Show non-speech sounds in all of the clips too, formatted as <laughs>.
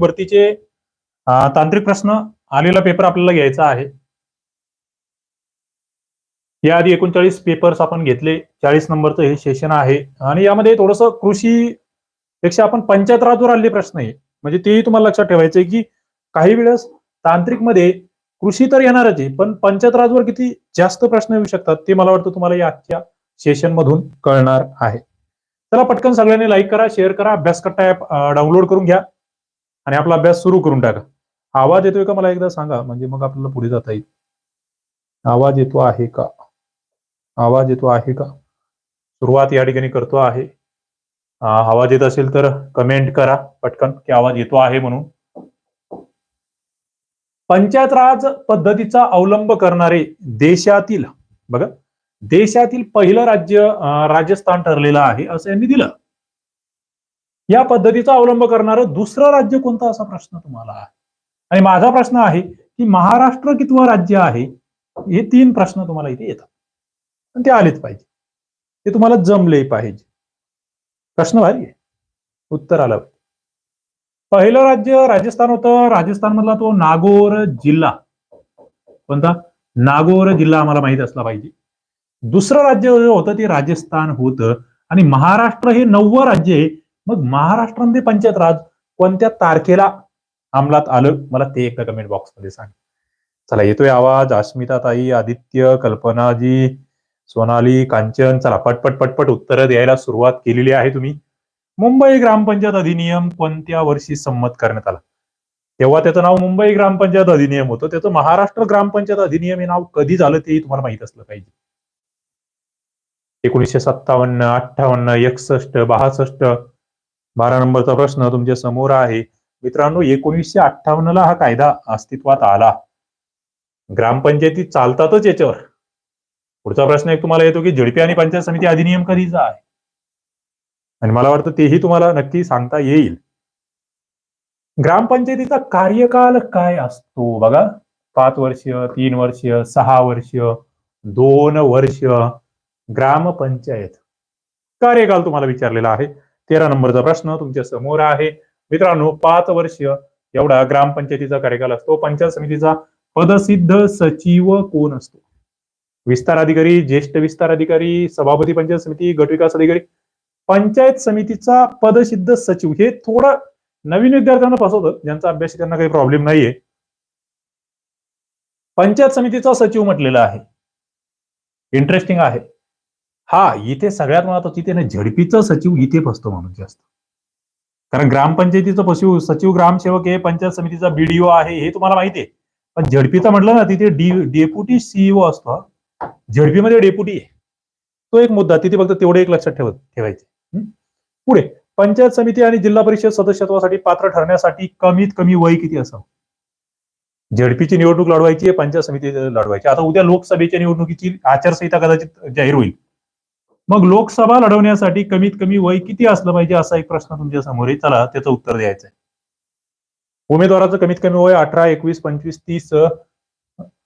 भरतीचे तांत्रिक प्रश्न आलेला पेपर आपल्याला घ्यायचा आहे. याआधी एकोणचाळीस पेपर्स आपण घेतले. चाळीस नंबरचं हे सेशन आहे. आणि यामध्ये थोडस कृषी पेक्षा आपण पंचायत राजवर आलेले प्रश्न आहे. म्हणजे तेही तुम्हाला लक्षात ठेवायचे की काही वेळेस तांत्रिकमध्ये कृषी तर येणारच आहे पण पंचायत राजवर किती जास्त प्रश्न येऊ शकतात ते मला वाटतं तुम्हाला या आजच्या सेशन मधून कळणार आहे. चला पटकन सगळ्यांनी लाईक करा शेअर करा अभ्यास करता ऍप डाउनलोड करून घ्या. आणि आपला अभ्यास सुरू करून टाका. आवाज येतोय का मला एकदा सांगा? म्हणजे मग आपल्याला पुढे जाता येईल. आवाज येतो आहे का? आवाज येतो आहे का? सुरुवात या ठिकाणी करतो आहे. आवाज येत असेल तर कमेंट करा पटकन की आवाज येतो आहे म्हणून. पंचायत राज पद्धतीचा अवलंब करणारे देशातील बघा देशातील पहिलं राज्य राजस्थान ठरलेलं आहे असं यांनी दिलं. या पद्धतीचा अवलंब करणारं दुसरं राज्य कोणतं असा प्रश्न तुम्हाला आहे? आणि माझा प्रश्न आहे की महाराष्ट्र कितवं राज्य आहे? हे तीन प्रश्न तुम्हाला इथे येतात. पण ते आलेच पाहिजे. ते तुम्हाला जमले पाहिजे. प्रश्न भारी आहे. उत्तर आलं. पाहिजे. पहिलं राज्य राजस्थान होतं. राजस्थानमधला तो नागोर जिल्हा. कोणता? नागोर जिल्हा आम्हाला माहीत असला पाहिजे. दुसरं राज्य होतं ते राजस्थान होतं. आणि महाराष्ट्र हे नववं राज्य आहे. मग महाराष्ट्रामध्ये पंचायत राज कोणत्या तारखेला अंमलात आलं? मला ते एकदा कमेंट बॉक्समध्ये सांग. चला येतोय आवाज. अस्मिता ताई आदित्य कल्पनाजी सोनाली कांचन. चला पटपट पटपट उत्तर द्यायला सुरुवात केलेली आहे तुम्ही. मुंबई ग्रामपंचायत अधिनियम कोणत्या वर्षी संमत करण्यात आला? तेव्हा त्याचं नाव मुंबई ग्रामपंचायत अधिनियम होतं. त्याचं महाराष्ट्र ग्रामपंचायत अधिनियम हे नाव कधी झालं तेही तुम्हाला माहीत असलं पाहिजे. एकोणीसशे सत्तावन्न अठ्ठावन्न एकसष्ट बासष्ट बारा नंबरचा प्रश्न तुमच्यासमोर आहे. मित्रांनो एकोणीसशे अठ्ठावन्न ला हा कायदा अस्तित्वात आला. ग्रामपंचायती चालतातच याच्यावर. पुढचा प्रश्न एक तुम्हाला येतो की झडपी आणि पंचायत समिती अधिनियम कधीचा आहे? आणि मला वाटतं तेही तुम्हाला नक्की सांगता येईल. ग्रामपंचायतीचा कार्यकाल काय असतो बघा? पाच वर्ष तीन वर्ष सहा वर्ष दोन वर्ष. ग्रामपंचायत. कार्यकाल तुम्हाला विचारलेला आहे. तेरा नंबरचा प्रश्न तुमच्यासमोर आहे. मित्रांनो पाच वर्ष एवढा ग्रामपंचायतीचा कार्यकाल असतो. पंचायत समितीचा पदसिद्ध सचिव कोण असतो? विस्तार अधिकारी ज्येष्ठ विस्तार अधिकारी सभापती पंचायत समिती गट विकास अधिकारी. पंचायत समितीचा पदसिद्ध सचिव हे थोडं नवीन विद्यार्थ्यांना फसवतं. ज्यांचा अभ्यास त्यांना काही प्रॉब्लेम नाहीये. पंचायत समितीचा सचिव म्हटलेला आहे. इंटरेस्टिंग आहे. हा इथे सगळ्यात महत्वाचं तिथे ना झडपीचा सचिव इथे फसतो माणूस जास्त. कारण ग्रामपंचायतीचं पशु सचिव ग्रामसेवक आहे पंचायत समितीचा बीडीओ आहे हे तुम्हाला माहिती आहे. पण झडपीचं म्हटलं ना तिथे डी डेप्युटी सीईओ असतो झडपीमध्ये डेप्युटी आहे. तो एक मुद्दा तिथे फक्त तेवढे एक लक्षात ठेवत ठेवायचे पुढे पंचायत समिती आणि जिल्हा परिषद सदस्यत्वासाठी पात्र ठरण्यासाठी कमीत कमी वय किती असावं? झडपीची निवडणूक लढवायची आहे पंचायत समिती लढवायची आता उद्या लोकसभेच्या निवडणुकीची आचारसंहिता कदाचित जाहीर होईल. मग लोकसभा लढवण्यासाठी कमीत कमी वय किती असलं पाहिजे असा एक प्रश्न तुमच्यासमोर आहे चला त्याचं उत्तर द्यायचं आहे. उमेदवाराचं कमीत कमी वय अठरा एकवीस पंचवीस तीस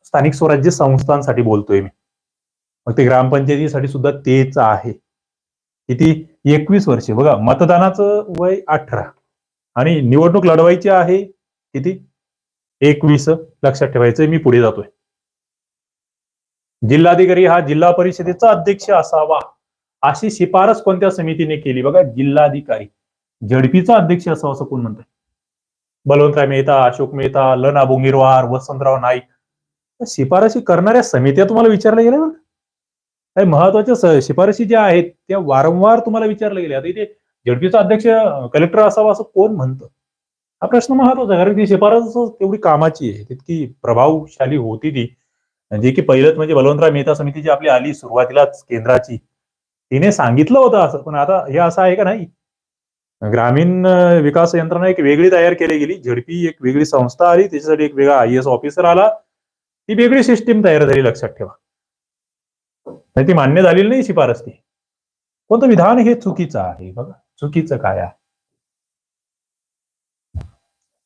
स्थानिक स्वराज्य संस्थांसाठी बोलतोय मी. मग ते ग्रामपंचायतीसाठी सुद्धा तेच आहे. किती? एकवीस वर्षे. बघा मतदानाचं वय अठरा. आणि निवडणूक लढवायची आहे किती? एकवीस. लक्षात ठेवायचं मी पुढे जातोय. जिल्हाधिकारी हा जिल्हा परिषदेचा अध्यक्ष असावा. अशी शिफारस कोणत्या समितीने केली? बघा जिल्हाधिकारी. झडपीचा अध्यक्ष असावा असं कोण म्हणतंय? बलवंतराय मेहता अशोक मेहता लना बोंगिरवार वसंतराव नाईक. शिफारशी करणाऱ्या समित्या तुम्हाला विचारल्या गेल्या काही महत्त्वाच्या शिफारशी ज्या आहेत त्या वारंवार तुम्हाला विचारल्या गेल्या. आता इथे झडपीचा अध्यक्ष कलेक्टर असावा असं कोण म्हणतं? हा प्रश्न महत्त्वाचा आहे कारण ती शिफारस तेवढी कामाची आहे. तितकी प्रभावशाली होती ती. जे की पहिलंच म्हणजे बलवंतराव मेहता समिती जी आपली आली सुरुवातीलाच केंद्राची. तिने सांगितलं होतं असं. पण आता हे असं आहे का नाही? ग्रामीण विकास यंत्रणा एक वेगळी तयार केली गेली. झडपी एक वेगळी संस्था आली. त्याच्यासाठी एक वेगळा आय एस ऑफिसर आला. ती वेगळी सिस्टीम तयार झाली लक्षात ठेवा. नाही ती मान्य झालेली नाही शिफारस ती. कोणतं विधान हे चुकीचं आहे बघा. चुकीचं काय आहे?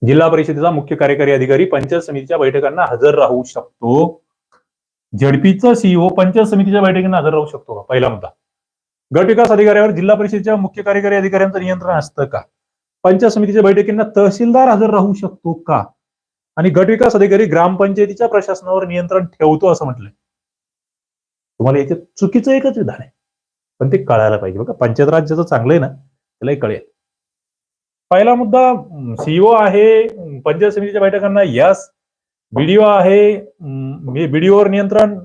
जिल्हा परिषदेचा मुख्य कार्यकारी अधिकारी पंचायत समितीच्या बैठकांना हजर राहू शकतो. झडपीचा सीईओ पंचायत समितीच्या बैठकांना हजर राहू शकतो का? पहिला मुद्दा. गट विकास अधिकाऱ्यावर जिल्हा परिषदेच्या मुख्य कार्यकारी अधिकाऱ्यांचं नियंत्रण असतं का? पंचायत समितीच्या बैठकींना तहसीलदार हजर राहू शकतो का? आणि गटविकास अधिकारी ग्रामपंचायतीच्या प्रशासनावर नियंत्रण ठेवतो असं म्हटलंय. तुम्हाला याच्यात चुकीचं एकच विधान आहे. पण ते कळायला पाहिजे. बघा पंचायत राज ज्याचं चांगलं आहे ना त्यालाही कळेल. पहिला मुद्दा सीईओ आहे पंचायत समितीच्या बैठकांना यस बीडीओ आहे बीडीओवर नियंत्रण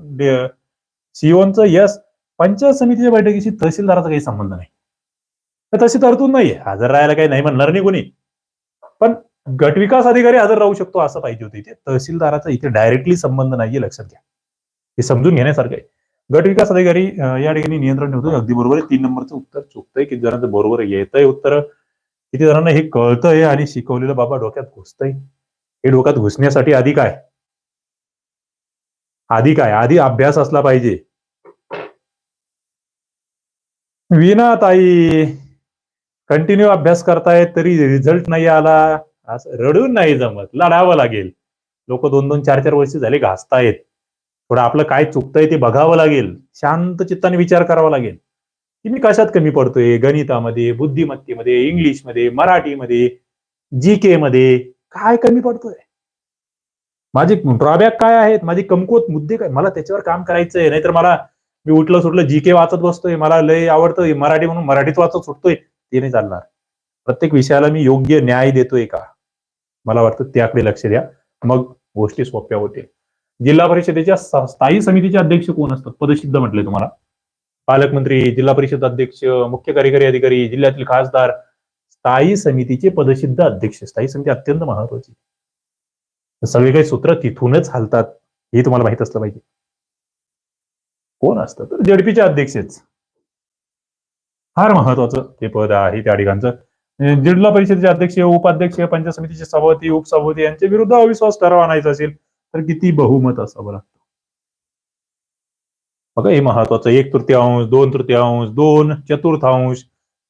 सीओचं यस पंचायत समितीच्या बैठकीशी तहसीलदाराचा काही संबंध नाही. तर तशी तरतूद नाहीये. हजर राहायला काही नाही म्हणणार नाही कोणी. पण गटविकास अधिकारी हजर राहू शकतो असं पाहिजे होतं इथे. तहसीलदाराचा इथे डायरेक्टली संबंध नाहीये लक्षात घ्या. हे समजून घेण्यासारखं आहे. गटविकास अधिकारी या ठिकाणी नियंत्रण ठेवतो अगदी बरोबर आहे. तीन नंबरचं उत्तर चुकतंय. किती जणांचं बरोबर येतंय उत्तर. किती जणांना हे कळतंय आणि शिकवलेलं बाबा डोक्यात घुसतंय. हे डोक्यात घुसण्यासाठी आधी काय? आधी काय? आधी अभ्यास असला पाहिजे. विना ताई कंटिन्यू अभ्यास करतायत तरी रिझल्ट नाही आला. असं रडून नाही जमत लढावं लागेल. लोक दोन दोन चार चार वर्ष झाले घासतायत. थोडं आपलं काय चुकतंय ते बघावं लागेल. शांत चित्ताने विचार करावा लागेल. की मी कशात कमी पडतोय? गणितामध्ये बुद्धिमत्तेमध्ये इंग्लिशमध्ये मराठीमध्ये जी के मध्ये काय कमी पडतोय? माझे ड्रॉबॅक काय आहेत? माझे कमकुवत मुद्दे काय? मला त्याच्यावर काम करायचंय. नाहीतर मला मी उठलं सुटलं जी के वाचत बसतोय मला लय आवडतं मराठी म्हणून मराठीत वाचत सुटतोय ते नाही चालणार. प्रत्येक विषयाला मी योग्य न्याय देतोय का? मला वाटतं त्याकडे लक्ष द्या. मग गोष्टी सोप्या होतील. जिल्हा परिषदेच्या स्थायी समितीचे अध्यक्ष कोण असतात? पदसिद्ध म्हटले तुम्हाला. पालकमंत्री जिल्हा परिषद अध्यक्ष मुख्य कार्यकारी अधिकारी जिल्ह्यातील खासदार स्थायी समितीचे पदसिद्ध अध्यक्ष. स्थायी समिती अत्यंत महत्वाची सगळे काही सूत्र तिथूनच हालतात हे तुम्हाला माहीत असलं पाहिजे. कोण असतं? तर जेडपीचे अध्यक्षच फार महत्वाचं ते पद आहे त्या ठिकाणचं. जिल्हा परिषदेचे अध्यक्ष उपाध्यक्ष पंचायत समितीचे सभापती उपसभापती यांच्या विरुद्ध अविश्वास ठराव आणायचा असेल तर किती बहुमत असावं लागतं? बघा हे महत्वाचं. एक तृतीयांश दोन तृतीयांश दोन चतुर्थांश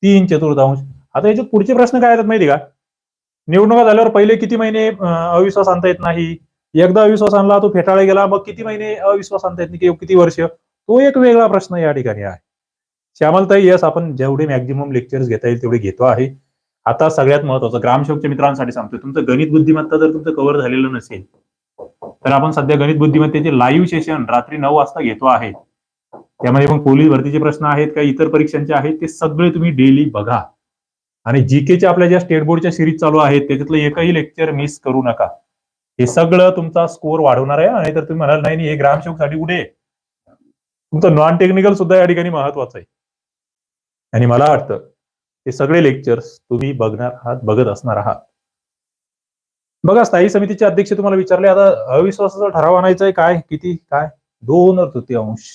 तीन चतुर्थांश. आता याच्यात पुढचे प्रश्न काय येतात माहिती का? निवडणुका झाल्यावर पहिले किती महिने अविश्वास आणता येत नाही? एकदा अविश्वास आणला तो फेटाळला गेला मग किती महिने अविश्वास आणता येत नाही? किंवा किती वर्ष? तो एक वेगळा प्रश्न या ठिकाणी आहे. श्यामलताई यस आपण जेवढे मॅक्झिमम लेक्चर्स घेता येईल तेवढे घेतो आहे. आता सगळ्यात महत्वाचं ग्रामसेवकच्या मित्रांसाठी सांगतोय. तुमचं गणित बुद्धिमत्ता जर तुमचं कव्हर झालेलं नसेल तर आपण सध्या गणित बुद्धिमत्तेचे लाईव्ह सेशन रात्री नऊ वाजता घेतो आहे. त्यामध्ये पण पोलीस भरतीचे प्रश्न आहेत काही इतर परीक्षांचे आहेत ते सगळे तुम्ही डेली बघा. आणि जीकेच्या आपल्या ज्या स्टेट बोर्डच्या सिरीज चालू आहेत त्याच्यातलं एकही लेक्चर मिस करू नका. हे सगळं तुमचा स्कोअर वाढवणार आहे. आणि तर तुम्ही म्हणाल नाही हे ग्रामसेवकसाठी कुठे तुमचं नॉन टेक्निकल सुद्धा या ठिकाणी महत्वाचं आहे. आणि मला वाटतं हे सगळे लेक्चर्स तुम्ही बघणार आहात बघत असणार आहात. बघा स्थायी समितीचे अध्यक्ष तुम्हाला विचारले आता अविश्वासाचा ठराव आणायचा आहे काय किती काय? दोन तृतीयांश.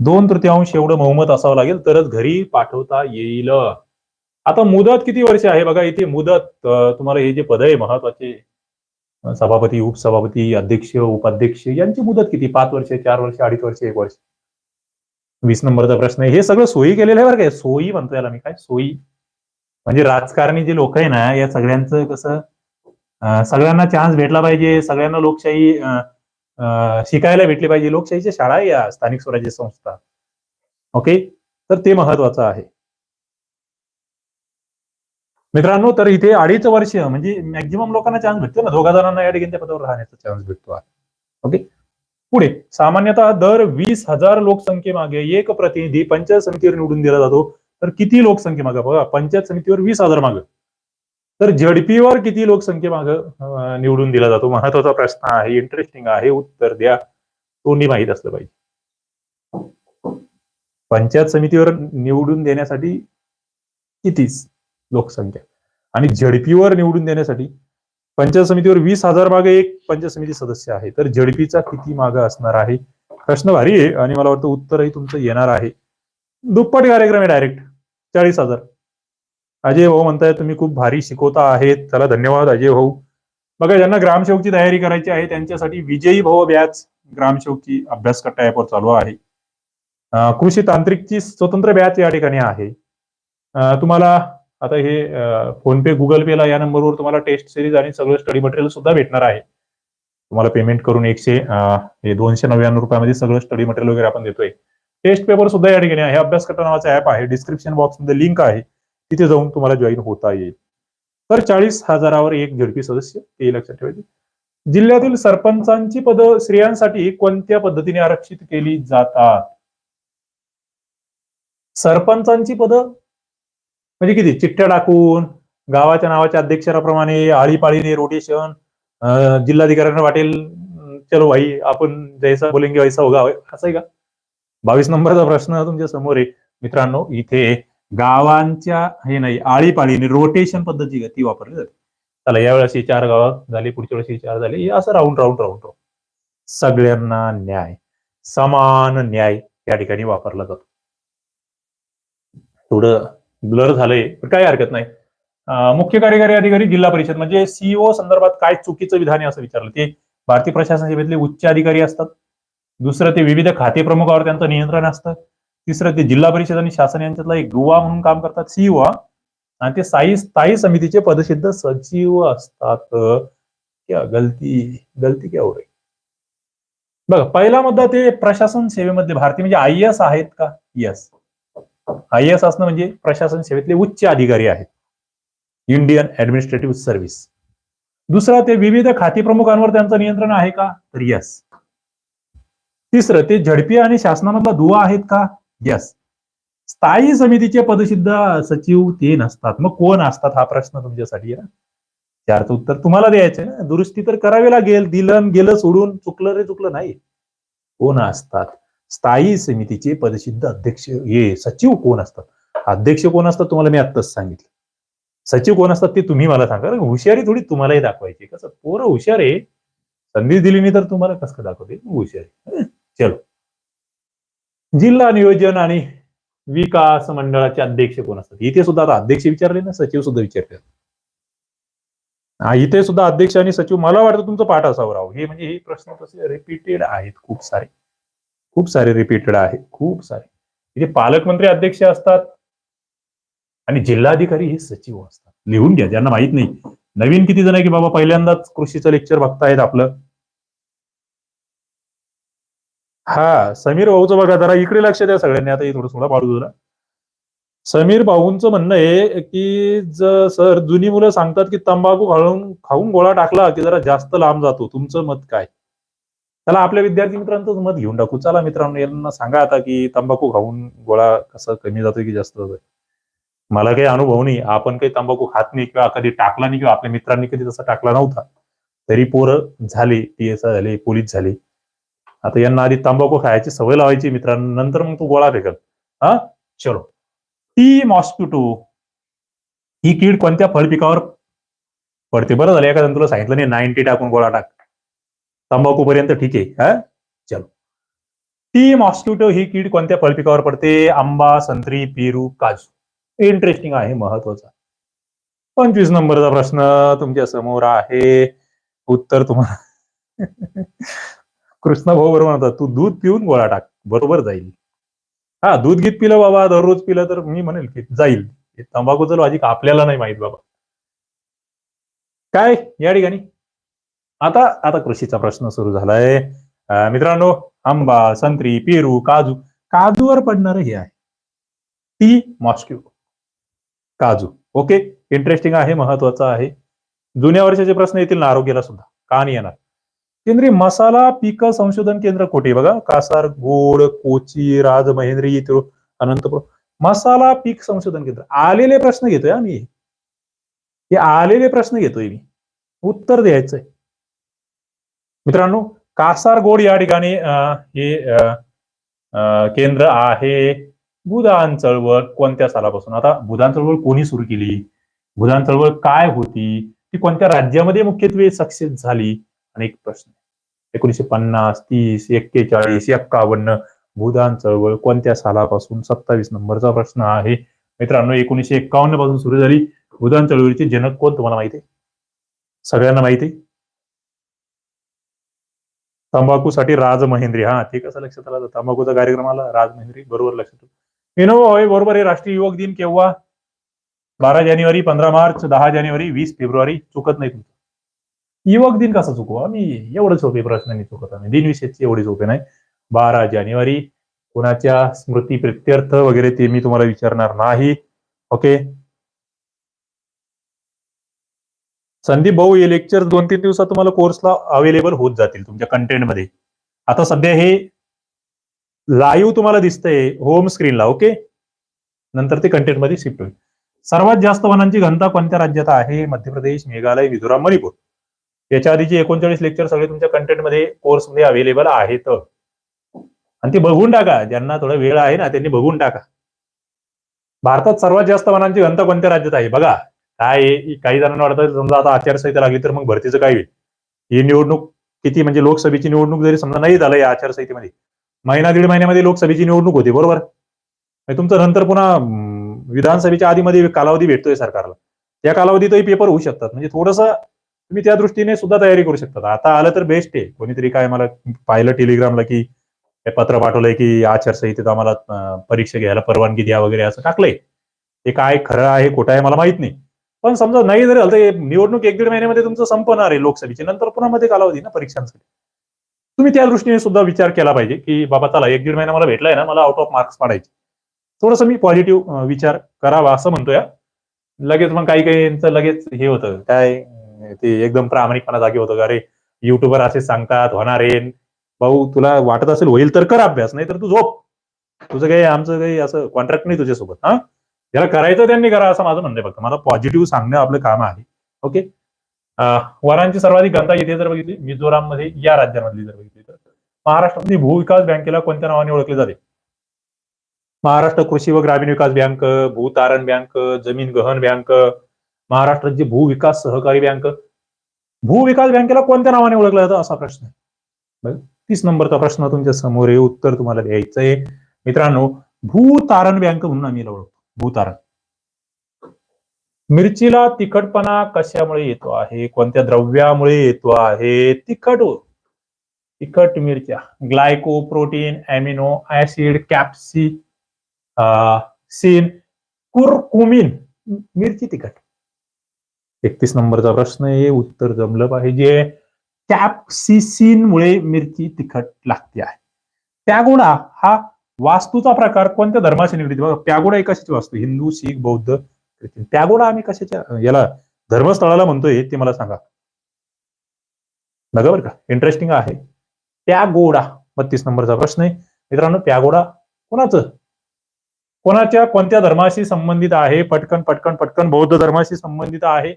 दोन तृतीयांश एवढं बहुमत असावं लागेल तरच घरी पाठवता येईल. आता मुदत किती वर्ष आहे? बघा इथे मुदत तुम्हाला हे जे पद आहे महत्त्वाचे सभापती उपसभापती अध्यक्ष उपाध्यक्ष यांची मुदत किती? पाच वर्ष चार वर्ष अडीच वर्ष एक वर्ष? वीस नंबरचा प्रश्न आहे. हे सगळं सोयी केलेलं आहे बरं काय सोयी म्हणतो याला मी काय? सोयी. म्हणजे राजकारणी जे लोक आहे ना या सगळ्यांचं कसं सगळ्यांना चान्स भेटला पाहिजे. सगळ्यांना लोकशाही शिकायला भेटली पाहिजे. लोकशाहीच्या शाळा आहे या स्थानिक स्वराज्य संस्था. ओके? तर ते महत्वाचं आहे. मित्रांनो तर इथे अडीच वर्ष म्हणजे मॅक्झिमम लोकांना चान्स भेटतो ना. दोघा जणांना या ठिकाणी पदावर राहण्याचा चान्स भेटतो आहे. ओके पुढे सामान्यतः दर वीस हजार लोकसंख्येमागे एक प्रतिनिधी पंचायत समितीवर निवडून दिला जातो. तर किती लोकसंख्येमागे बघा पंचायत समितीवर वीस हजार मागे. तर झडपीवर किती लोकसंख्येमागे मागे निवडून दिला जातो? महत्त्वाचा प्रश्न आहे इंटरेस्टिंग आहे उत्तर द्या. तोंडी माहीत असलं पाहिजे. पंचायत समितीवर निवडून देण्यासाठी कितीच लोकसंख्या. आणि झडपीवर निवडून देण्यासाठी पंचायत समितीवर वीस हजार मागे एक पंचायत समिती सदस्य आहे. तर झडपीचा किती मागा असणार आहे? प्रश्न भारी आहे आणि मला वाटतं उत्तरही तुमचं येणार आहे. दुप्पट कार्यक्रम आहे डायरेक्ट चाळीस हजार. अजय भाऊ म्हणताय तुम्ही खूप भारी शिकवता आहेत. चला धन्यवाद अजय भाऊ. बघा ज्यांना ग्रामसेवकची तयारी करायची आहे त्यांच्यासाठी विजयी भाऊ बॅच ग्रामसेवकची अभ्यास कट्टा ऍपवर चालू आहे. कृषी तांत्रिकची स्वतंत्र बॅच या ठिकाणी आहे. तुम्हाला आता हे फोन पे गुगल पेला या नंबरवर तुम्हाला टेस्ट सिरीज आणि सगळं स्टडी मटेरियल सुद्धा भेटणार आहे. तुम्हाला पेमेंट करून एकशे हे दोनशे नव्याण्णव रुपयामध्ये सगळं स्टडी मटेरियल वगैरे आपण देतोय. टेस्ट पेपर सुद्धा या ठिकाणी आहे. अभ्यास नावाचा ऍप आहे. डिस्क्रिप्शन बॉक्समध्ये लिंक आहे. तिथे जाऊन तुम्हाला जॉईन होता येईल. तर चाळीस हजारावर एक झेडपी सदस्य हे लक्षात ठेवायचे. जिल्ह्यातील सरपंचांची पद स्त्रियांसाठी कोणत्या पद्धतीने आरक्षित केली जातात? सरपंचांची पद म्हणजे किती? चिठ्ठ्या टाकून गावाच्या नावाच्या अध्यक्षराप्रमाणे आळीपाळीने रोटेशन जिल्हाधिकाऱ्यांना वाटेल चलो भाई आपण जैसा बोलेंगे वैसा होगा. असं आहे का? बावीस नंबरचा प्रश्न तुमच्यासमोर आहे. मित्रांनो इथे गावांच्या हे नाही आळीपाळीने रोटेशन पद्धती ती वापरली जाते. चला या वेळेस ही चार गावं झाली पुढच्या वेळेस ही चार झाली. हे असं राऊंड राऊंड राऊंड राऊंड सगळ्यांना न्याय समान न्याय या ठिकाणी वापरला जातो. थोडं ब्लर झालंय तर काही हरकत नाही. मुख्य कार्यकारी अधिकारी जिल्हा परिषद म्हणजे सीईओ संदर्भात काय चुकीचं विधान आहे असं विचारलं. ते भारतीय प्रशासन सेवेतले उच्च अधिकारी असतात. दुसरं ते विविध खाते प्रमुखावर त्यांचं नियंत्रण असतं. तिसरं ते जिल्हा परिषद आणि शासन यांच्यातला एक दुवा म्हणून काम करतात सीईओ आणि ते स्थायी स्थायी समितीचे पदसिद्ध सचिव असतात. क्या गलती गलती क्या हो रही? बघा पहिला मुद्दा ते प्रशासन सेवेमध्ये भारतीय म्हणजे आय एस आहेत का? येस आय एस असणं म्हणजे प्रशासन सेवेतले उच्च अधिकारी आहेत. Indian administrative service. दुसरा ते विविध खाती प्रमुखांवर त्यांचं नियंत्रण आहे का? तर यस तिसरं ते झडपी आणि शासनामधला दुवा आहेत का? यस स्थायी समितीचे पदसिद्ध सचिव ते नसतात. मग कोण असतात? हा प्रश्न तुमच्यासाठी त्याचं उत्तर तुम्हाला द्यायचं ना. दुरुस्ती तर करावी लागेल. दिलं गेलं सोडून चुकलं रे चुकलं नाही. कोण असतात? स्थायी समितीचे पदसिद्ध अध्यक्ष हे सचिव कोण असतात? अध्यक्ष कोण असतात तुम्हाला मी आत्ताच सांगितलं. सचिव कोण असतात ते तुम्ही मला सांगा. कारण हुशारी थोडी तुम्हालाही दाखवायची कसं? पोरं हुशार आहे. संधी दिली नाही तर तुम्हाला कसं काय दाखवते? हुशारी चलो. जिल्हा नियोजन आणि विकास मंडळाचे अध्यक्ष कोण असतात? इथे सुद्धा आता अध्यक्ष विचारले ना सचिव सुद्धा विचारले. इथे सुद्धा अध्यक्ष आणि सचिव मला वाटतं तुमचं पाठ असावं राव. हे म्हणजे हे प्रश्न तसे रिपीटेड आहेत खूप सारे. खूप सारे रिपीटेड आहे खूप सारे. इथे पालकमंत्री अध्यक्ष असतात आणि जिल्हाधिकारी हे सचिव असतात. लिहून घ्या ज्यांना माहीत नाही. नवीन किती जण आहे की बाबा पहिल्यांदाच कृषीचं लेक्चर बघतायत आपलं? हा समीर भाऊचं बघा जरा इकडे लक्ष द्या सगळ्यांनी. आता थोडं थोडा पाडू जरा. समीर भाऊंचं म्हणणं आहे की सर जुनी मुलं सांगतात की तंबाखू घालून खाऊन गोळा टाकला की जरा जास्त लांब जातो. तुमचं मत काय? चला आपल्या विद्यार्थी मित्रांचं मत घेऊन टाकू. चला मित्रांनो यांना सांगा आता की तंबाखू खाऊन गोळा कसा कमी जातोय की जास्त जातोय? मला काही अनुभव नाही. आपण काही तंबाखू खात नाही किंवा कधी टाकला नाही किंवा आपल्या मित्रांनी कधी तसा टाकला नव्हता. तरी पोरं झाली टी झाले पोलीस झाले. आता यांना आधी तंबाखू खायची सवय लावायची मित्रांनो. नंतर मग तू गोळा फेकल. हा? चलो. टी मॉस्किटो ही कीड कोणत्या फळ पिकावर पडते? बरं झालं एखाद्या तुला सांगितलं नाही. नाईन्टी टाकून गोळा टाक. तंबाखू पर्यंत ठीक आहे हा? चलो. ती मॉस्किटो ही कीड कोणत्या फळपिकावर पडते? आंबा संत्री पेरू काजू. इंटरेस्टिंग आहे महत्त्वाचा. पंचवीस नंबरचा प्रश्न तुमच्यासमोर आहे. उत्तर तुम्हाला <laughs> कृष्ण भाऊ बरोबर म्हणतात तू दूध पिऊन गोळा टाक बरोबर जाईल. हा दूध गीत पिलं बाबा दररोज पिलं तर मी म्हणेल की जाईल. तंबाखूचं लॉजिक आपल्याला नाही माहीत बाबा. काय या ठिकाणी? आता आता कृषीचा प्रश्न सुरू झालाय. मित्रांनो आंबा संत्री पेरू काजू काजूवर पडणार हे आहे. Tea mosquito. काजू. ओके? इंटरेस्टिंग आहे महत्वाचं आहे. जुन्या वर्षाचे प्रश्न येतील ना आरोग्याला सुद्धा. का नाही येणार? केंद्रीय मसाला पीक संशोधन केंद्र कुठे बघा? कासार गोड कोची राजमहेंद्री तिरु अनंतपूर. मसाला पीक संशोधन केंद्र. आलेले प्रश्न घेतोय मी. हे आलेले प्रश्न घेतोय मी. उत्तर द्यायचंय. मित्रांनो कासारगोड या ठिकाणी हे अं, केंद्र आहे. भूदान चळवळ कोणत्या सालापासून? आता भूदान चळवळ कोणी सुरू केली? भूदान चळवळ काय होती? ती कोणत्या राज्यामध्ये मुख्यत्वे सक्सेस झाली? अनेक प्रश्न एकोणीशे पन्नास तीस एक्केचाळीस एक्कावन्न भूदान चळवळ कोणत्या सालापासून? सत्तावीस नंबरचा प्रश्न आहे. मित्रांनो एकोणीशे एक्कावन्नपासून सुरू झाली. भूदान चळवळीचे जनक कोण? तुम्हाला माहिती आहे? सगळ्यांना माहिती आहे? तंबाखूसाठी राजमहेंद्री. हा ते कसं लक्षात आलं? तंबाखूचा कार्यक्रम आला राजमहेंद्री बरोबर लक्षात इनोवा होय बरोबर आहे राष्ट्रीय युवक दिन केव्हा? बारा जानेवारी पंधरा मार्च दहा जानेवारी वीस फेब्रुवारी. चुकत नाही तुमचं. युवक दिन कसा चुकवा मी एवढं सोपे प्रश्न नाही चुकत आम्ही. दिनविषयी एवढी सोपे नाही. बारा जानेवारी कुणाच्या स्मृती प्रित्यर्थ वगैरे ते मी तुम्हाला विचारणार नाही. ओके? संदीप भाऊ हे लेक्चर दोन तीन दिवसात तुम्हाला कोर्सला अवेलेबल होत जातील तुमच्या कंटेंटमध्ये आता सध्या हे लाईव्ह तुम्हाला दिसतंय होम स्क्रीनला ओके नंतर ते कंटेंटमध्ये शिफ्ट होईल. सर्वात जास्त वनांची घनता कोणत्या राज्यात आहे? मध्य प्रदेश मेघालय मिझोराम मणिपूर. याच्या आधीचे एकोणचाळीस लेक्चर सगळे तुमच्या कंटेंटमध्ये कोर्समध्ये अवेलेबल आहेत. आणि ते बघून टाका ज्यांना थोडा वेळ आहे ना त्यांनी बघून टाका. भारतात सर्वात जास्त वनांची घनता कोणत्या राज्यात आहे? बघा काय काही जणांना वाटतं समजा आता आचारसंहिता लागली तर मग भरतीचं काय होईल? ही निवडणूक किती म्हणजे लोकसभेची निवडणूक जरी समजा नाही झालं या आचारसंहितेमध्ये महिना दीड महिन्यामध्ये लोकसभेची निवडणूक होती बरोबर? म्हणजे तुमचं नंतर पुन्हा विधानसभेच्या आधीमध्ये कालावधी भेटतोय सरकारला. त्या कालावधीतही पेपर होऊ शकतात. म्हणजे थोडंसं तुम्ही त्या दृष्टीने सुद्धा तयारी करू शकतात. आता आलं तर बेस्ट आहे. कोणीतरी काय मला पाहिलं टेलिग्रामला की पत्र पाठवलंय की आचारसंहितेत आम्हाला परीक्षा घ्यायला परवानगी द्या वगैरे असं टाकलंय. ते काय खरं आहे खोटं आहे मला माहीत नाही. पण समजा नाही जरी झालं तर निवडणूक एक दीड महिन्यामध्ये तुमचं संपणार आहे लोकसभेची. नंतर पुन्हा मध्ये कालावधी ना परीक्षांसाठी. तुम्ही त्या दृष्टीने सुद्धा विचार केला पाहिजे की बाबा चला एक दीड महिना मला भेटलाय ना मला आउट ऑफ मार्क्स पाडायचे. थोडस मी पॉझिटिव्ह विचार करावा असं म्हणतोय. लगेच मग काही काही यांचं लगेच हे होतं. काय ते एकदम प्रामाणिकपणा जागे होतं का अरे युट्यूबर असे सांगतात होणार आहे. भाऊ तुला वाटत असेल होईल तर कर अभ्यास नाही तर तू झोप. तुझं काही आमचं काही असं कॉन्ट्रॅक्ट नाही तुझ्यासोबत हा? ज्याला करायचं त्यांनी करा असं माझं म्हणणं आहे फक्त. मला पॉझिटिव्ह सांगणं आपलं काम आहे. ओके वरांची सर्वाधिक घनता येते जर बघितली मिझोराममध्ये या राज्यामधली जर बघितली तर. महाराष्ट्रामध्ये भूविकास बँकेला कोणत्या नावाने ओळखले जाते? महाराष्ट्र कृषी व ग्रामीण विकास बँक भूतारण बँक जमीन गहन बँक महाराष्ट्राची भूविकास सहकारी बँक. भूविकास बँकेला कोणत्या नावाने ओळखलं जातं असा प्रश्न आहे. तीस नंबरचा प्रश्न तुमच्यासमोर आहे उत्तर तुम्हाला द्यायचं आहे मित्रांनो भूतारण बँक म्हणून आम्ही ओळखतो. भूतारण मिरचीला तिखटपणा कशामुळे येतो आहे? कोणत्या द्रव्यामुळे येतो आहे? तिखट. तिखट मिरच्या. Glyco protein amino acid capsaicin curcumin. मिरची तिखट. एकतीस नंबरचा प्रश्न आहे. उत्तर जमलं पाहिजे. कॅप्सिसिन मुळे मिरची तिखट लागते आहे. पॅगोडा हा वास्तूचा प्रकार कोणत्या धर्माशी निगडीत? बघा पॅगोडा ही कशाची वास्तू? हिंदू शीख बौद्ध ख्रिश्चन. पॅगोडा आम्ही कशाच्या याला धर्मस्थळाला म्हणतोय ते मला सांगा. बघा बरं का इंटरेस्टिंग आहे. पॅगोडा बत्तीस नंबरचा प्रश्न आहे. मित्रांनो पॅगोडा कोणाचं? कोणाच्या कोणत्या धर्माशी संबंधित आहे? पटकन पटकन पटकन बौद्ध धर्माशी संबंधित आहे.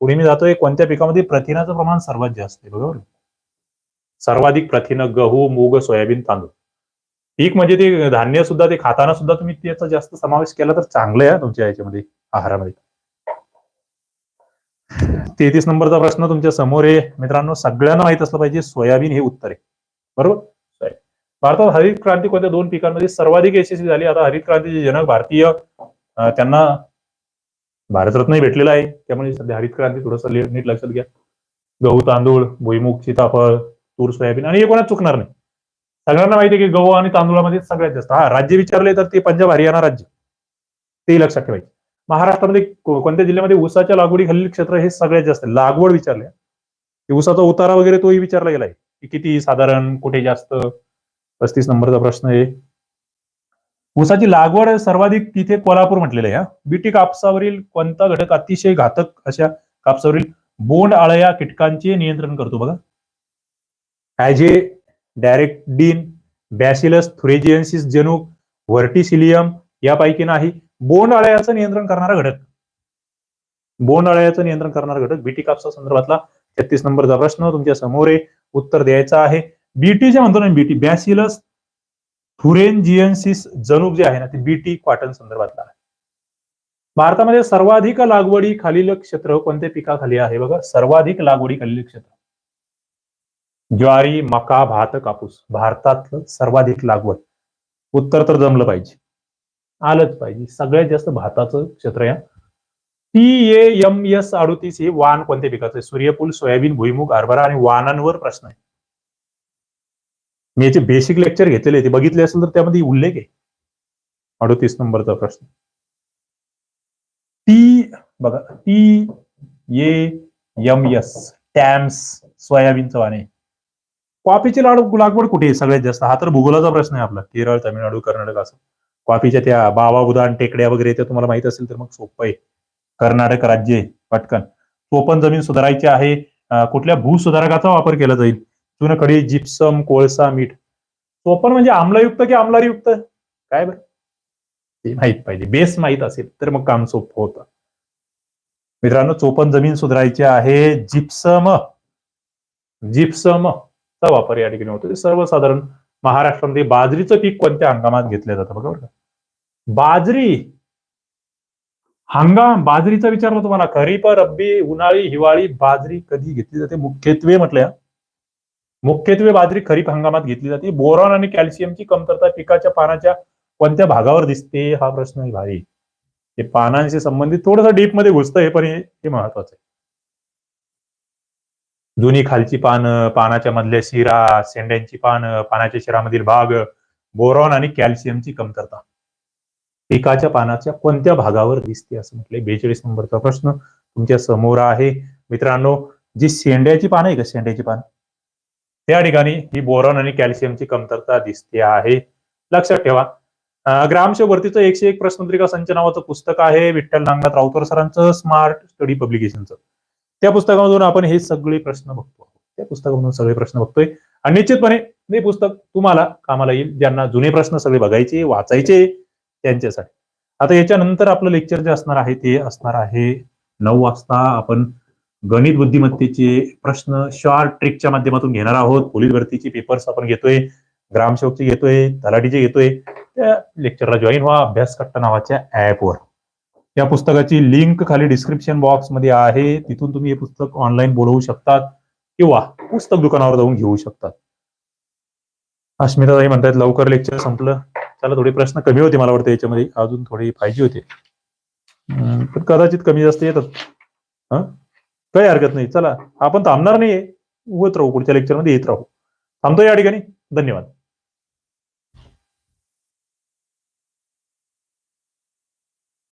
पुढे मी जातोय कोणत्या पिकामध्ये प्रथिनाचं प्रमाण सर्वात जास्त आहे? बरोबर सर्वाधिक प्रथिन गहू मूग सोयाबीन तांदूळ. पीक म्हणजे ते धान्य सुद्धा ते खाताना सुद्धा तुम्ही त्याचा जास्त समावेश केला तर चांगलं आहे तुमच्या याच्यामध्ये आहारामध्ये. तेहतीस नंबरचा प्रश्न तुमच्यासमोर आहे. मित्रांनो सगळ्यांना माहीत असलं पाहिजे सोयाबीन हे उत्तर आहे. बरोबर. भारतात हरित क्रांती कोणत्या दोन पिकांमध्ये सर्वाधिक यशस्वी झाली? आता हरित क्रांतीचे जनक भारतीय त्यांना भारतरत्नही भेटलेला आहे. त्यामुळे सध्या हरित क्रांती थोडंसं नीट लक्षात घ्या. गहू तांदूळ भुईमुग सीताफळ तूर सोयाबीन आणि हे कोणाच चुकणार नाही. सगळ्यांना माहिती आहे की गहू आणि तांदूळामध्ये सगळ्यात जास्त. हा राज्य विचारले तर ते पंजाब हरियाणा राज्य. ते लक्षात ठेवायचे. महाराष्ट्रामध्ये कोणत्या जिल्ह्यामध्ये ऊसाच्या लागवडी खालील क्षेत्र हे सगळ्यात जास्त लागवड विचारले. ऊसाचा उतारा वगैरे तोही विचारला गेलाय. की किती साधारण कुठे जास्त? पस्तीस नंबरचा प्रश्न आहे. ऊसाची लागवड सर्वाधिक तिथे कोल्हापूर म्हटलेलं आहे बीटी कापसावरील कोणता घटक अतिशय घातक अशा कापसावरील बोंड आळया कीटकांचे नियंत्रण करतो बघा. डायरेक्ट डॅरेक्डिन बॅसिलस थुरेजियन्सिस जनुक व्हर्टिसिलियम यापैकी नाही. बोंड अळ्याचं नियंत्रण करणारा घटक. बोंड अळ्याचं नियंत्रण करणारा घटक बीटी कापसा संदर्भातला छत्तीस नंबरचा प्रश्न तुमच्यासमोर आहे. उत्तर द्यायचं आहे. बीटी जे म्हणतो ना बीटी बॅसिलस थुरेंजियन्सिस जनुक जे आहे ना ते बीटी कॉटन संदर्भातला आहे. भारतामध्ये सर्वाधिक लागवडी खालील क्षेत्र कोणत्या पिकाखाली आहे? बघा सर्वाधिक लागवडी खालील क्षेत्र. ज्वारी मका भात कापूस. भारतातलं सर्वाधिक लागवड. उत्तर तर जमलं पाहिजे. आलंच पाहिजे. सगळ्यात जास्त भाताचं क्षेत्र या. टी ए एम एस अडुतीस हे वाण कोणत्या पिकाचं आहे? सूर्यफूल सोयाबीन भुईमुग हरभरा आणि वाणांवर प्रश्न आहे. मी याचे बेसिक लेक्चर घेतलेले ते बघितले असेल तर त्यामध्ये उल्लेख आहे. अडुतीस नंबरचा प्रश्न. टी बघा. T A M S TAMS सोयाबीनचं वाणे कॉफीची लाड लागवड कुठे आहे सगळ्यात जास्त? हा तर भूगोलाचा प्रश्न आहे आपला. केरळ तामिळनाडू कर्नाटक असं. कॉफीच्या त्या बाबा उदान टेकड्या वगैरे ते तुम्हाला माहीत असेल तर मग सोपं आहे. कर्नाटक राज्य आहे पटकन. सोपन जमीन सुधारायची आहे. कुठल्या भूसुधारकाचा वापर केला जाईल? चुनखडी जिप्सम कोळसा मीठ. सोपन म्हणजे आम्लयुक्त की आम्लारयुक्त? काय बरं? ते माहीत पाहिजे. बेस माहीत असेल तर मग काम सोपं होतं. मित्रांनो चोपन जमीन सुधारायची आहे. जिप्सम. जिप्सम. चा वापर या ठिकाणी होतो. सर्वसाधारण महाराष्ट्रामध्ये बाजरीचं पीक कोणत्या हंगामात घेतलं जातं बघा बरं का. बाजरी हंगाम बाजरीचा विचारलं तुम्हाला खरीप रब्बी उन्हाळी हिवाळी बाजरी कधी घेतली जाते? मुख्यत्वे म्हटल्या मुख्यत्वे बाजरी खरीप हंगामात घेतली जाते. बोरॉन आणि कॅल्शियमची कमतरता पिकाच्या पानाच्या कोणत्या भागावर दिसते? हा प्रश्न भारी. हे पानांशी संबंधित थोडंसं डीपमध्ये घुसतंय पण हे हे महत्वाचं आहे. जुनी खालची पानं पानाच्या मधल्या शिरा शेंड्यांची पानं पानाच्या शिरामधील भाग बोरॉन आणि कॅल्शियमची कमतरता. पिकाच्या पानाच्या कोणत्या भागावर दिसते असं म्हटलंय? बेचाळीस नंबरचा प्रश्न तुमच्यासमोर आहे. मित्रांनो जी शेंड्याची पानं आहे का? शेंड्याची पानं. त्या ठिकाणी ही बोरॉन आणि कॅल्शियमची कमतरता दिसते आहे. लक्षात ठेवा. अं, एकशे एक प्रश्नपत्रिका संच नावाचं पुस्तक आहे. विठ्ठल नागनाथ राऊतर सरांचं स्मार्ट स्टडी पब्लिकेशनचं त्या पुस्तकामधून आपण हे सगळे प्रश्न बघतो. त्या पुस्तकामधून सगळे प्रश्न बघतोय. आणि निश्चितपणे हे पुस्तक तुम्हाला कामाला येईल ज्यांना जुने प्रश्न सगळे बघायचे वाचायचे त्यांच्यासाठी. आता याच्यानंतर आपलं लेक्चर जे असणार आहे ते असणार आहे नऊ वाजता. आपण गणित बुद्धिमत्तेचे प्रश्न शॉर्ट ट्रिकच्या माध्यमातून घेणार आहोत. पोलीस भरतीचे पेपर्स आपण घेतोय ग्रामसेवकचे घेतोय तलाठीचे घेतोय. त्या लेक्चरला जॉईन व्हा. अभ्यास कट्टा नावाच्या ऍपवर या पुस्तकाची लिंक खाली डिस्क्रिप्शन बॉक्समध्ये आहे. तिथून तुम्ही हे पुस्तक ऑनलाईन बोलवू शकतात किंवा पुस्तक दुकानावर जाऊन घेऊ शकतात. अस्मिताताई म्हणतात लवकर लेक्चर संपलं. त्याला थोडे प्रश्न कमी होते मला वाटतं याच्यामध्ये. अजून थोडे पाहिजे होते. पण कदाचित कमी जास्त येतात. हा? काही हरकत नाही. चला आपण थांबणार नाहीये. उभत राहू पुढच्या लेक्चरमध्ये येत राहू. थांबतो या ठिकाणी. धन्यवाद.